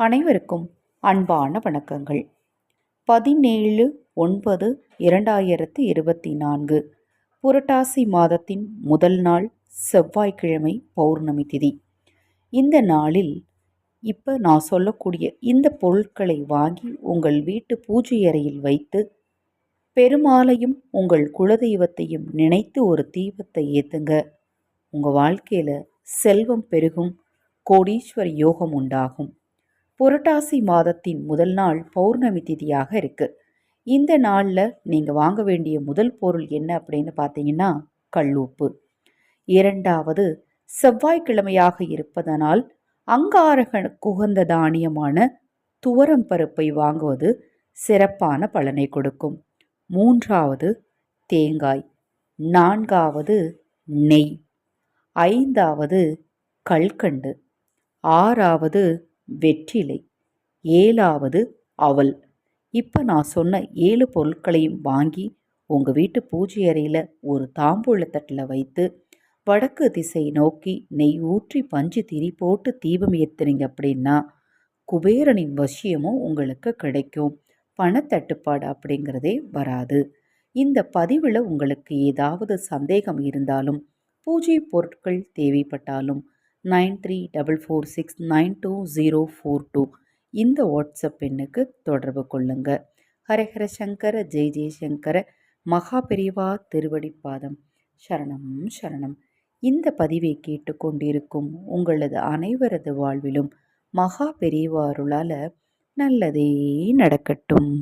அனைவருக்கும் அன்பான வணக்கங்கள். பதினேழு ஒன்பது இரண்டாயிரத்து இருபத்தி நான்கு புரட்டாசி மாதத்தின் முதல் நாள் செவ்வாய்க்கிழமை பௌர்ணமி திதி. இந்த நாளில் இப்போ நான் சொல்லக்கூடிய இந்த பொருட்களை வாங்கி உங்கள் வீட்டு பூஜை அறையில் வைத்து பெருமாளையும் உங்கள் குலதெய்வத்தையும் நினைத்து ஒரு தீபத்தை ஏற்றுங்க உங்கள் வாழ்க்கையில் செல்வம் பெருகும் கோடீஸ்வர யோகம் உண்டாகும். புரட்டாசி மாதத்தின் முதல் நாள் பௌர்ணமி திதியாக இருக்குது இந்த நாளில் நீங்கள் வாங்க வேண்டிய முதல் பொருள் என்ன அப்படின்னு பார்த்தீங்கன்னா கல்லுப்பு. இரண்டாவது செவ்வாய்க்கிழமையாக இருப்பதனால் அங்காரக குகந்த தானியமான துவரம் பருப்பை வாங்குவது சிறப்பான பலனை கொடுக்கும். மூன்றாவது தேங்காய். நான்காவது நெய். ஐந்தாவது கல்கண்டு. ஆறாவது வெற்றிலை. ஏழாவது அவல். இப்போ நான் சொன்ன ஏழு பொருட்களையும் வாங்கி உங்கள் வீட்டு பூஜை அறையில் ஒரு தாம்பூலத்தட்டில் வைத்து வடக்கு திசை நோக்கி நெய் ஊற்றி பஞ்சு திரி போட்டு தீபம் ஏற்றுனீங்க அப்படின்னா குபேரனின் வசியமும் உங்களுக்கு கிடைக்கும். பணத்தட்டுப்பாடு அப்படிங்கிறதே வராது. இந்த பதிவில் உங்களுக்கு ஏதாவது சந்தேகம் இருந்தாலும் பூஜை பொருட்கள் தேவைப்பட்டாலும் nine three double four six nine two zero four two. இந்த வாட்ஸ்அப் எண்ணுக்கு தொடர்பு கொள்ளுங்க. ஹரஹர சங்கர ஜெய் ஜெய்சங்கர மகா பெரிவா திருவடிப்பாதம் சரணம் சரணம். இந்த பதிவை கேட்டுக்கொண்டிருக்கும் உங்களது அனைவரது வாழ்விலும் மகா பெரியவாருளால் நல்லதே நடக்கட்டும்.